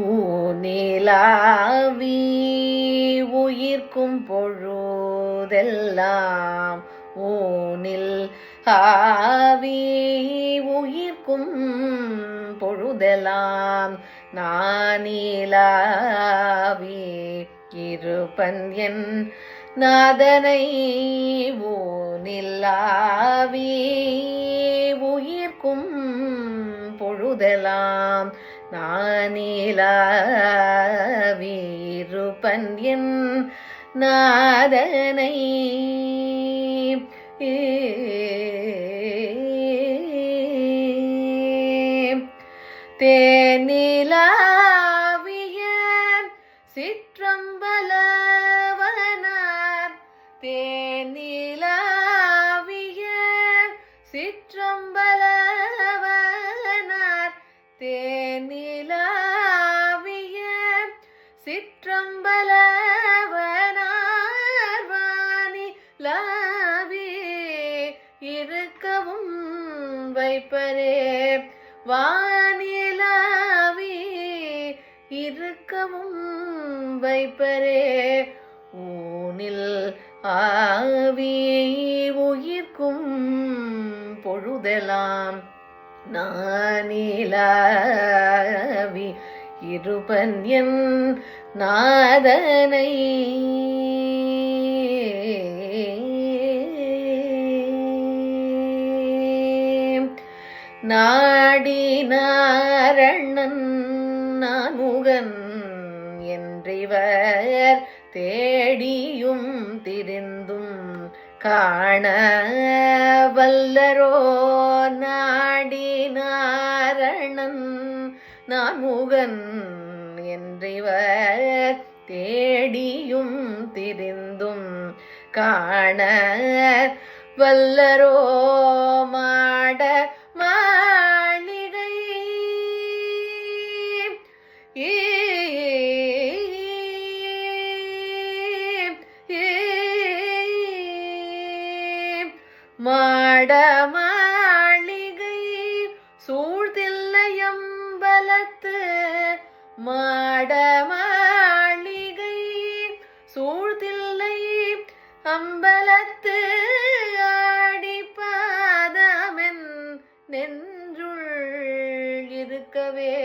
ஊனிலாவி உயிர்க்கும் பொழுதெல்லாம் ஊனில் ஆவி உயிர்க்கும் பொழுதெல்லாம் நானிலாவி இருப்பன் என் நாதனை ஊனில்லாவி உயிர்க்கும் முதலாம் நானிலாவிருப்பன் என் நாதனை. தேனிலா சிற்றம்பலவனார் வாணி லாவி இருக்கவும் வைப்பரே. வானிலாவி இருக்கவும் வைப்பரே. ஊனில் ஆவி உயிர்க்கும் பொழுதெல்லாம் நானிலாவி இருபன் என் நாதனை. நாடினாரணன் நான்முகன் என்றிவர் தேடியும் திரிந்தும் காண வல்லரோ. நாடி நாரணன் நான் நான்முகன் என்றிவர் தேடியும் திரிந்தும் காண வல்லரோ மாட மாளிகை. ஏ சூழ்தில்லையம்பலத்து மாடமாளிகை சூழ்தில்லை அம்பலத்து ஆடிப்பாதமென் நெஞ்சுள் இருக்கவே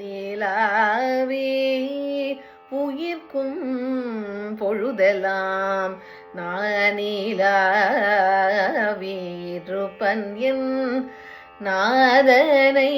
நிலாவே உயிர்க்கும் பொழுதெல்லாம் நானிலாவீருப்பன் என் நாதனை.